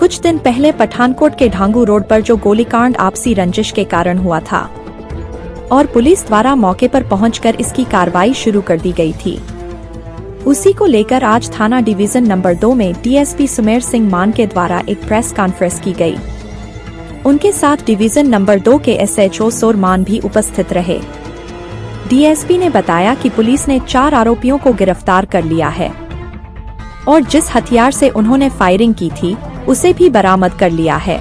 कुछ दिन पहले पठानकोट के ढांगू रोड पर जो गोलीकांड आपसी रंजिश के कारण हुआ था और पुलिस द्वारा मौके पर पहुंचकर इसकी कार्रवाई शुरू कर दी गई थी। उसी को लेकर आज थाना डिवीज़न नंबर दो में डीएसपी सुमेर सिंह मान के द्वारा एक प्रेस कॉन्फ्रेंस की गई। उनके साथ डिवीज़न नंबर दो के एसएचओ सोर मान भी उपस्थित रहे। डीएसपी ने बताया कि पुलिस ने चार आरोपियों को गिरफ़्तार कर लिया है और जिस हथियार से उन्होंने फायरिंग की थी उसे भी बरामद कर लिया है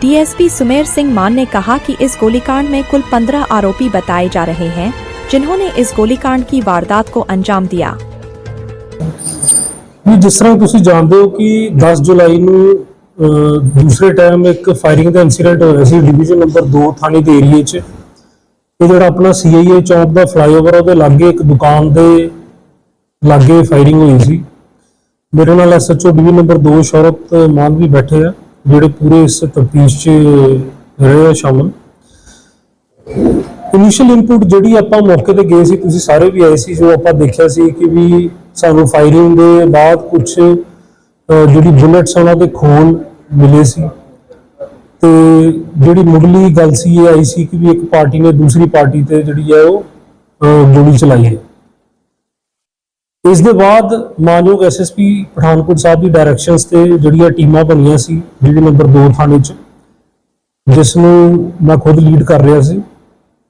डीएसपी सुमेर सिंह मान ने कहा कि इस गोलीकांड में कुल पंद्रह आरोपी बताए जा रहे हैं जिन्होंने इस गोलीकांड की वारदात को अंजाम दिया ਵੀ ਜਿਸ ਤਰ੍ਹਾਂ ਤੁਸੀਂ ਜਾਣਦੇ ਹੋ ਕਿ 10 ਜੁਲਾਈ ਨੂੰ ਅਹ, ਦੂਸਰੇ ਟਾਈਮ ਇੱਕ ਫਾਇਰਿੰਗ ਦਾ ਇਨਸੀਡੈਂਟ ਹੋਇਆ ਸੀ ਡਿਵੀਜ਼ਨ ਨੰਬਰ 2 ਥਾਣੇ ਦੇ ਏਰੀਏ 'ਚ ਇਹ ਜਿਹੜਾ ਆਪਣਾ ਸੀਆਈਏ ਚੌਂਕ ਦਾ ਫਲਾਈਓਵਰ ਉਹਦੇ ਲਾਗੇ ਇੱਕ ਦੁਕਾਨ ਦੇ ਲਾਗੇ ਫਾਇਰਿੰਗ ਹੋਈ ਸੀ ਮੇਰੇ ਨਾਲ ਐਸਐਚਓ ਡਿਵੀਜ਼ਨ ਨੰਬਰ 2 ਸ਼ੌਰਤ ਮਾਨ ਵੀ ਬੈਠੇ ਆ, ਜਿਹੜੇ ਪੂਰੇ ਇਸ ਤਫਤੀਸ਼ 'ਚ ਰਹੇ ਆ ਸ਼ਾਮਲ। ਇਨੀਸ਼ੀਅਲ ਇਨਪੁਟ ਜਿਹੜੀ ਆਪਾਂ ਮੌਕੇ ਤੇ ਗਏ ਸੀ, ਤੁਸੀਂ ਸਾਰੇ ਵੀ ਆਏ ਸੀ, ਜੋ ਆਪਾਂ ਦੇਖਿਆ ਸੀ ਕਿ ਵੀ ਸਾਨੂੰ ਫਾਇਰਿੰਗ ਦੇ ਬਾਅਦ ਕੁਝ ਜਿਹੜੀ ਬੁਲੇਟਸ ਉਹਨਾਂ ਦੇ ਖੋਲ ਮਿਲੇ ਸੀ। ਤੇ ਜਿਹੜੀ ਮੁੱਢਲੀ ਗੱਲ ਸੀ ਇਹ ਆਈ ਸੀ ਕਿ ਵੀ ਇੱਕ ਪਾਰਟੀ ਨੇ ਦੂਸਰੀ ਪਾਰਟੀ ਤੇ ਜਿਹੜੀ ਹੈ ਉਹ ਗੋਲੀ ਚਲਾਈ ਹੈ। ਇਸ ਦੇ ਬਾਅਦ ਮਾਨਯੋਗ ਐਸਐਸਪੀ ਪਠਾਨਕੋਟ ਸਾਹਿਬ ਦੀ ਡਾਇਰੈਕਸ਼ਨਸ ਤੇ ਜਿਹੜੀਆਂ ਟੀਮਾਂ ਬਣੀਆਂ ਸੀ ਜਿਹੜੀ ਨੰਬਰ 2 ਥਾਣੇ 'ਚ ਜਿਸ ਨੂੰ ਮੈਂ ਖੁਦ ਲੀਡ ਕਰ ਰਿਹਾ ਸੀ।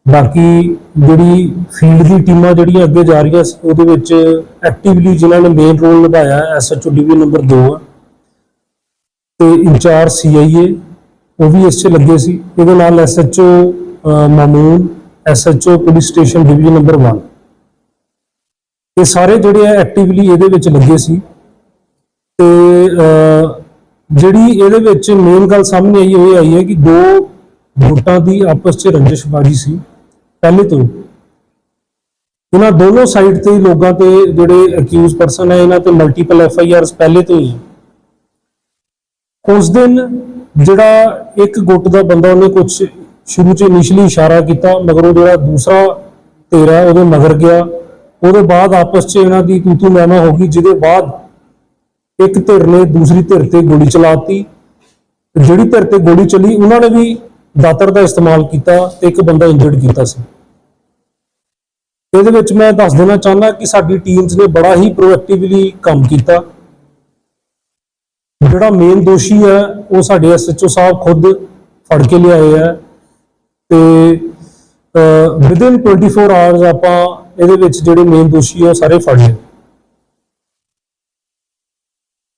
ਬਾਕੀ ਜਿਹੜੀ ਫੀਲਡ ਦੀ ਟੀਮਾਂ ਜਿਹੜੀਆਂ ਅੱਗੇ ਜਾ ਰਹੀਆਂ ਸੀ, ਉਹਦੇ ਵਿੱਚ ਐਕਟਿਵਲੀ ਜਿਨ੍ਹਾਂ ਨੇ ਮੇਨ ਰੋਲ ਨਿਭਾਇਆ ਐਸਐਚਓ ਡੀਵੀ ਨੰਬਰ 2 ਆ। ਤੇ ਇੰਚਾਰਜ ਸੀਆਈਏ ਉਹ ਵੀ ਇਸ 'ਚ ਲੱਗੇ ਸੀ। ਇਹਦੇ ਨਾਲ SHO Mamun SHO police station division number 1 ਇਹ ਸਾਰੇ ਜਿਹੜੇ ਆ ਐਕਟਿਵਲੀ ਇਹਦੇ ਵਿੱਚ ਲੱਗੇ ਸੀ। ਤੇ ਅਹ, ਜਿਹੜੀ ਇਹਦੇ ਵਿੱਚ ਮੇਨ ਗੱਲ ਸਾਹਮਣੇ ਆਈ ਉਹ ਇਹ ਆਈ ਹੈ ਕਿ ਦੋ ਗੁੱਟਾਂ ਦੀ ਆਪਸ 'ਚ ਰੰਜਿਸ਼ਬਾਜੀ ਸੀ ਪਹਿਲੇ ਤੋਂ। ਇਹਨਾਂ ਦੋਨੋਂ ਸਾਈਡ ਤੇ ਲੋਕਾਂ ਤੇ ਜਿਹੜੇ ਅਕਿਊਜ਼ ਪਰਸਨ ਹੈ ਇਹਨਾਂ ਤੇ ਮਲਟੀਪਲ ਐਫ ਆਈ ਆਰਸ ਪਹਿਲੇ ਤੋਂ ਹੀ। ਹੈ। ਉਸ ਦਿਨ ਜਿਹੜਾ ਇੱਕ ਗੁੱਟ ਦਾ ਬੰਦਾ ਉਹਨੇ ਕੁਝ ਸ਼ੁਰੂ 'ਚ ਇਨੀਸ਼ੀਅਲੀ ਇਸ਼ਾਰਾ ਕੀਤਾ ਮਗਰ ਉਹ ਜਿਹੜਾ ਦੂਸਰਾ ਧਿਰ ਉਹਦੇ ਮਗਰ ਗਿਆ। ਉਹਦੇ ਬਾਅਦ ਆਪਸ 'ਚ ਇਹਨਾਂ ਦੀ ਤੂ ਤੂ ਮੈਂ ਹੋ ਗਈ, ਜਿਹਦੇ ਬਾਅਦ ਇੱਕ ਧਿਰ ਨੇ ਦੂਸਰੀ ਧਿਰ ਤੇ ਗੋਲੀ ਚਲਾਤੀ। ਜਿਹੜੀ ਧਿਰ ਤੇ ਗੋਲੀ ਚਲੀ, ਉਹਨਾਂ ਨੇ ਵੀ ਦਾਤਰ ਦਾ ਇਸਤੇਮਾਲ ਕੀਤਾ ਤੇ ਇੱਕ ਬੰਦਾ ਇੰਜਰਡ ਕੀਤਾ ਸੀ। ਇਹਦੇ ਵਿੱਚ ਮੈਂ ਦੱਸ ਦੇਣਾ ਚਾਹੁੰਦਾ ਕਿ ਸਾਡੀ ਟੀਮਸ ਨੇ ਬੜਾ ਹੀ ਪ੍ਰੋਐਕਟਿਵਲੀ ਕੰਮ ਕੀਤਾ। ਜਿਹੜਾ ਮੇਨ ਦੋਸ਼ੀ ਹੈ, ਉਹ ਸਾਡੇ ਐਸਐਚਓ ਸਾਹਿਬ ਖੁਦ ਫੜ ਕੇ ਲਿਆਏ ਹੈ ਤੇ ਵਿਦਿਨ 24 ਆਵਰਸ ਆਪਾਂ ਇਹਦੇ ਵਿੱਚ ਜਿਹੜੇ ਮੇਨ ਦੋਸ਼ੀ ਆ, ਉਹ ਸਾਰੇ ਫੜ ਲਏ।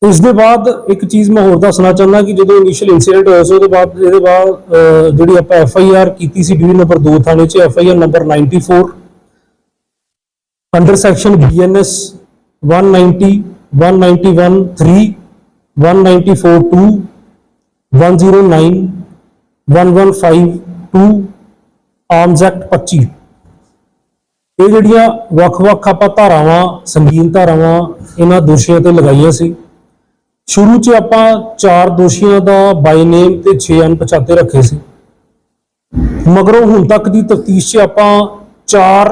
ਇਸ ਦੇ ਬਾਅਦ ਇੱਕ ਚੀਜ਼ ਮੈਂ ਹੋਰ ਦੱਸਣਾ ਚਾਹੁੰਦਾ ਕਿ ਜਦੋਂ ਇਨੀਸ਼ੀਅਲ ਇਨਸੀਡੈਂਟ ਹੋਇਆ ਸੀ, ਉਹਦੇ ਬਾਅਦ ਇਹਦੇ ਬਾਅਦ ਜਿਹੜੀ ਆਪਾਂ ਐਫ ਆਈ ਆਰ ਕੀਤੀ ਸੀ ਡਿਵੀਜ਼ਨ ਨੰਬਰ 2 ਥਾਣੇ 'ਚ F I R number 94 under section BNS 190 191 3 194 2 109 115 2 arms act 25 ਇਹ ਜਿਹੜੀਆਂ ਵੱਖ-ਵੱਖ ਆਪਾਂ ਧਾਰਾਵਾਂ, ਸੰਗੀਨ ਧਾਰਾਵਾਂ, ਇਹਨਾਂ ਦੋਸ਼ੀਆਂ ਤੇ ਲਗਾਈਆਂ ਸੀ। ਸ਼ੁਰੂ 'ਚ ਆਪਾਂ ਚਾਰ ਦੋਸ਼ੀਆਂ ਦਾ ਬਾਈ ਨੇਮ ਤੇ 6 ਅਣਪਛਾਤੇ ਰੱਖੇ ਸੀ। ਮਗਰੋਂ ਹੁਣ ਤੱਕ ਦੀ ਤਫਤੀਸ਼ 'ਚ ਆਪਾਂ ਚਾਰ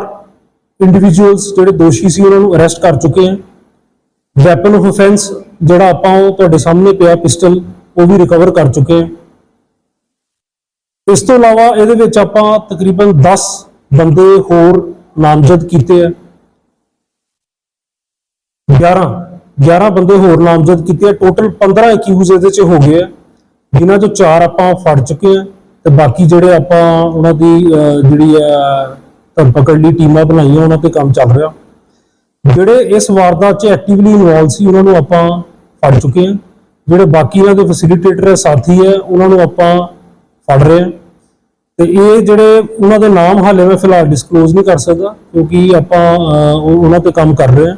ਇੰਡੀਵਿਜੂਅਲਸ ਜਿਹੜੇ ਦੋਸ਼ੀ ਸੀ, ਉਹਨਾਂ ਨੂੰ ਅਰੈਸਟ ਕਰ ਚੁੱਕੇ ਹਾਂ। ਵੈਪਨ ਆਫ ਅਫੈਂਸ ਜਿਹੜਾ ਆਪਾਂ ਉਹ ਤੁਹਾਡੇ ਸਾਹਮਣੇ ਪਿਆ ਪਿਸਟਲ ਉਹ ਵੀ ਰਿਕਵਰ ਕਰ ਚੁੱਕੇ ਹਾਂ। ਇਸ ਤੋਂ ਇਲਾਵਾ ਇਹਦੇ ਵਿੱਚ ਆਪਾਂ ਤਕਰੀਬਨ 10 ਬੰਦੇ ਹੋਰ ਨਾਮਜ਼ਦ ਕੀਤੇ ਆ। 11 11 ਬੰਦੇ ਹੋਰ ਨਾਮਜ਼ਦ ਕੀਤੇ ਆ। ਟੋਟਲ 15 ਅਕਿਊਜ਼ ਇਹਦੇ ਚ ਹੋ ਗਏ ਆ। ਜਿਨ੍ਹਾਂ ਚੋਂ ਚਾਰ ਆਪਾਂ ਫੜ ਚੁੱਕੇ ਆ ਤੇ ਬਾਕੀ ਜਿਹੜੇ ਆਪਾਂ ਉਹਨਾਂ ਦੀ ਜਿਹੜੀ ਆ ਧਰਪਕੜ ਲਈ ਟੀਮਾਂ ਬਣਾਈਆਂ, ਉਹਨਾਂ ਤੇ ਕੰਮ ਚੱਲ ਰਿਹਾ। ਜਿਹੜੇ ਇਸ ਵਾਰਦਾਤ 'ਚ ਐਕਟਿਵਲੀ ਇਨਵੋਲਵ ਸੀ, ਉਹਨਾਂ ਨੂੰ ਆਪਾਂ ਫੜ ਚੁੱਕੇ ਆ। ਜਿਹੜੇ ਬਾਕੀ ਇਹਨਾਂ ਦੇ ਫੈਸਿਲਿਟੇਟਰ ਸਾਥੀ ਹੈ ਉਹਨਾਂ ਨੂੰ ਆਪਾਂ ਫੜ ਰਹੇ ਆ। ਤੇ ਇਹ ਜਿਹੜੇ ਉਹਨਾਂ ਦੇ ਨਾਮ ਹਾਲੇ ਮੈਂ ਫਿਲਹਾਲ ਡਿਸਕਲੋਜ਼ ਨਹੀਂ ਕਰ ਸਕਦਾ ਕਿਉਂਕਿ ਆਪਾਂ ਉਹਨਾਂ ਤੇ ਕੰਮ ਕਰ ਰਹੇ ਹਾਂ।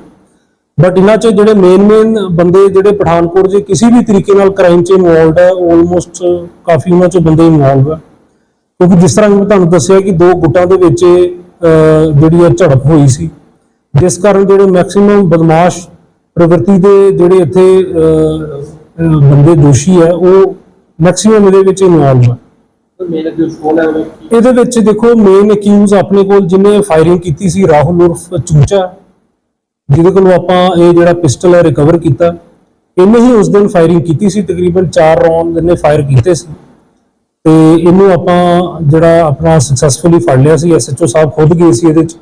ਬਟ ਇਹਨਾਂ 'ਚ ਜਿਹੜੇ ਮੇਨ ਮੇਨ ਬੰਦੇ ਜਿਹੜੇ ਪਠਾਨਕੋਟ 'ਚ ਕਿਸੇ ਵੀ ਤਰੀਕੇ ਨਾਲ ਕ੍ਰਾਈਮ 'ਚ ਇਨਵੋਲਡ ਹੈ ਆਲਮੋਸਟ ਕਾਫੀ ਉਹਨਾਂ 'ਚ ਬੰਦੇ ਇਨਵੋਲਵ ਹੈ ਕਿਉਂਕਿ ਜਿਸ ਤਰ੍ਹਾਂ ਮੈਂ ਤੁਹਾਨੂੰ ਦੱਸਿਆ ਕਿ ਦੋ ਗੁੱਟਾਂ ਦੇ ਵਿੱਚ ਅਹ, ਜਿਹੜੀ ਹੈ ਝੜਪ ਹੋਈ ਸੀ ਜਿਸ ਕਾਰਨ ਜਿਹੜੇ ਮੈਕਸਿਮਮ ਬਦਮਾਸ਼ ਪ੍ਰਵਿਰਤੀ ਦੇ ਜਿਹੜੇ ਇੱਥੇ ਬੰਦੇ ਦੋਸ਼ੀ ਹੈ ਉਹ ਮੈਕਸਿਮਮ ਇਹਦੇ ਵਿੱਚ ਇਨਵੋਲਵ ਹੈ ਇਹਦੇ ਵਿੱਚ ਦੇਖੋ ਮੇਨ ਅਕਿਊਜ਼ ਆਪਣੇ ਕੋਲ ਜਿਹਨੇ ਫਾਇਰਿੰਗ ਕੀਤੀ ਸੀ ਰਾਹੁਲ ਉਰਫ ਚੂਚਾ ਜਿਹਦੇ ਕੋਲੋਂ ਆਪਾਂ ਇਹ ਜਿਹੜਾ ਪਿਸਟਲ ਹੈ ਰਿਕਵਰ ਕੀਤਾ। ਇਹਨੇ ਹੀ ਉਸ ਦਿਨ ਫਾਇਰਿੰਗ ਕੀਤੀ ਸੀ ਤਕਰੀਬਨ 4 ਰੌਂਡ ਇਹਨੇ ਫਾਇਰ ਕੀਤੇ ਸੀ। ਤੇ ਇਹਨੂੰ ਆਪਾਂ ਜਿਹੜਾ ਆਪਣਾ ਸਕਸੈਸਫੁਲੀ ਫੜ ਲਿਆ ਸੀ ਐਸਐਚਓ ਸਾਹਿਬ ਖੁਦ ਗਏ ਸੀ ਇਹਦੇ ਚ।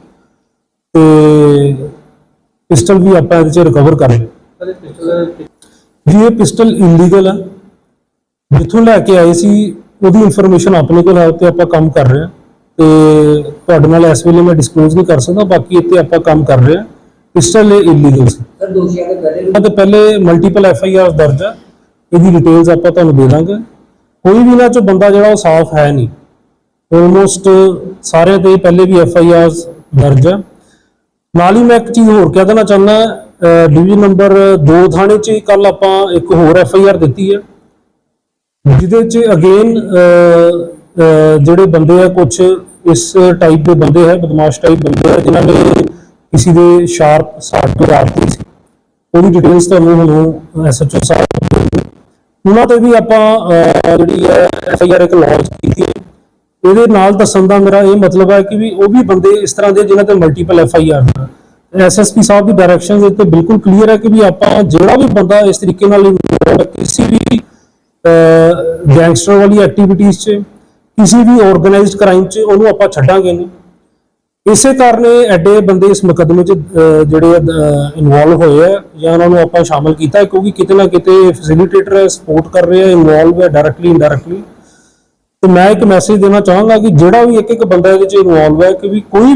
ਤੇ ਪਿਸਟਲ ਵੀ ਆਪਾਂ ਇਹਦੇ ਚ ਰਿਕਵਰ ਕਰ ਲਿਆ। ਜੀ ਇਹ ਪਿਸਟਲ ਇਲੀਗਲ ਹੈ ਜਿੱਥੋਂ ਲੈ ਕੇ ਆਏ ਸੀ ਉਹਦੀ ਇਨਫੋਰਮੇਸ਼ਨ ਆਪਣੇ ਕੋਲ ਹੈ ਤੇ ਆਪਾਂ ਕੰਮ ਕਰ ਰਹੇ ਹਾਂ। ਤੇ ਤੁਹਾਡੇ ਨਾਲ ਇਸ ਵੇਲੇ ਮੈਂ ਡਿਸਕਲੋਜ਼ ਨਹੀਂ ਕਰ ਸਕਦਾ ਬਾਕੀ ਇੱਥੇ ਆਪਾਂ ਕੰਮ ਕਰ ਰਹੇ ਹਾਂ। ਪਿਸਟਲ ਇਹ ਇਲੀਗਲ ਸੀ। ਸਰ ਦੋਸ਼ੀਆਂ ਦੇ ਪਹਿਲੇ ਤੇ ਪਹਿਲੇ ਮਲਟੀਪਲ ਐਫ ਆਈ ਆਰ ਦਰਜ ਹੈ ਇਹਦੀ ਡਿਟੇਲਸ ਆਪਾਂ ਤੁਹਾਨੂੰ ਦੇ ਦਾਂਗੇ। ਕੋਈ ਵੀ ਇਹਨਾਂ ਚੋਂ ਬੰਦਾ ਜਿਹੜਾ ਉਹ ਸਾਫ਼ ਹੈ ਨਹੀਂ। ਆਲਮੋਸਟ ਸਾਰੇ ਤੇ ਪਹਿਲੇ ਵੀ ਐਫ ਆਈ ਆਰ ਦਰਜ ਹੈ ਨਾਲ ਹੀ ਮੈਂ ਇੱਕ ਚੀਜ਼ ਹੋਰ ਕਹਿ ਦੇਣਾ ਚਾਹੁੰਦਾ ਡਿਵੀਜ਼ਨ ਨੰਬਰ 2 ਥਾਣੇ 'ਚ ਕੱਲ ਆਪਾਂ ਇੱਕ ਹੋਰ ਐਫ ਆਈ ਆਰ ਦਿੱਤੀ ਹੈ ਜਿਹਦੇ 'ਚ ਅਗੇਨ ਜਿਹੜੇ ਬੰਦੇ ਆ ਕੁਝ ਇਸ ਟਾਈਪ ਦੇ ਬੰਦੇ ਹੈ, ਬਦਮਾਸ਼ ਟਾਈਪ ਬੰਦੇ ਆ, ਜਿਨ੍ਹਾਂ ਨੇ ਕਿਸੇ ਦੇ ਸ਼ਾਰਪ ਸਾਟ ਤੋਂ ਰਾਤੀ ਸੀ। ਉਹਦੀ ਡਿਟੇਲਸ ਤੁਹਾਨੂੰ ਹੁਣ ਐਸਐਚਓ ਸਾਹਿਬ ਉਹਨਾਂ ਤੇ ਵੀ ਆਪਾਂ ਜਿਹੜੀ ਹੈ ਐਫ ਆਈ ਆਰ ਇੱਕ ਲਾਂਚ ਕੀਤੀ ਇਹਦੇ ਨਾਲ ਦੱਸਣ ਦਾ ਮੇਰਾ ਇਹ ਮਤਲਬ ਹੈ ਕਿ ਵੀ ਉਹ ਵੀ ਬੰਦੇ ਇਸ ਤਰ੍ਹਾਂ ਦੇ ਜਿਨ੍ਹਾਂ ਤੇ multiple F I R SSP ਸਾਹਿਬ ਦੀ ਡਾਇਰੈਕਸ਼ਨਸ ਇਹ ਤੇ ਬਿਲਕੁਲ ਕਲੀਅਰ ਹੈ ਕਿ ਵੀ ਆਪਾਂ ਜਿਹੜਾ ਵੀ ਬੰਦਾ ਇਸ ਤਰੀਕੇ ਨਾਲ ਕਿਸੇ ਵੀ ਗੈਂਗਸਟਰ ਵਾਲੀ ਐਕਟੀਵਿਟੀਜ਼ 'ਚ ਕਿਸੇ ਵੀ ਆਰਗੇਨਾਈਜ਼ਡ ਕ੍ਰਾਈਮ 'ਚ ਉਹਨੂੰ ਆਪਾਂ ਛੱਡਾਂਗੇ ਨਹੀਂ। ਇਸੇ ਕਾਰਨ ਐਡੇ ਬੰਦੇ ਇਸ ਮੁਕੱਦਮੇ 'ਚ ਅਹ, ਜਿਹੜੇ ਇਨਵੋਲਵ ਹੋਏ ਆ ਜਾਂ ਉਹਨਾਂ ਨੂੰ ਆਪਾਂ ਸ਼ਾਮਲ ਕੀਤਾ ਕਿਉਂਕਿ ਕਿਤੇ ਨਾ ਕਿਤੇ ਫੈਸਿਲਿਟੇਟਰ ਸਪੋਰਟ ਕਰ ਰਹੇ ਆ ਇਨਵੋਲਵ ਹੈ ਡਾਇਰੈਕਟਲੀ ਇਨਡਾਇਰੈਕਟਲੀ ਤੇ ਮੈਂ ਇੱਕ ਮੈਸੇਜ ਦੇਣਾ ਚਾਹਾਂਗਾ ਕਿ ਜਿਹੜਾ ਵੀ ਇੱਕ ਇੱਕ ਬੰਦਾ ਇਹਦੇ 'ਚ ਇਨਵੋਲਵ ਹੈ ਕਿ ਵੀ ਕੋਈ ਵੀ